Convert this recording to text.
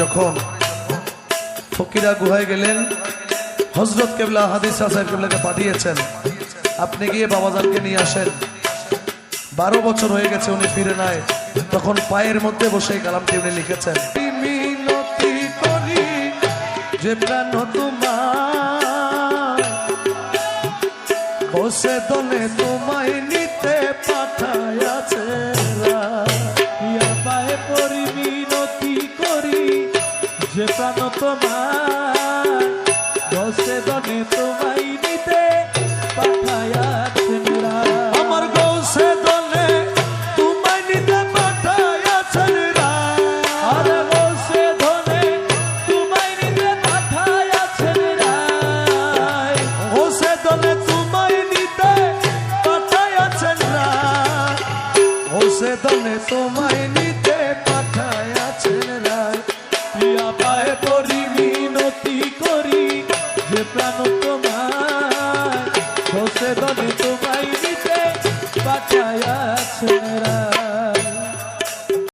যখন ফকিরা গুহায় গেলেন হজরত কেবলা হাদিস কেবলাকে পাঠিয়েছেন, আপনি গিয়ে বাবাজানকে নিয়ে আসেন। বারো বছর হয়ে গেছে উনি ফিরে নাই, তখন পায়ের মধ্যে বসে কালামটি উনি লিখেছেন। যে প্রাণ তোমার, বসে তোমায় নিতে পাঠায়াছে যে প্রাণ তোমার দশে দনে তোমায় নিতে পাঠায়াছেন। আমার গৌসে দলে তোমায় নিতে পাঠায়াছেন আরে বসে ধনে তোমায় নিতে পাঠায়াছেন। গৌসে দলে তোমায় নিতে পাঠায়াছেন গৌসে দলে তোমায় নিতে পাঠায়াছেন যে প্রাণ তোমার দশে দনে তোমায় রায়।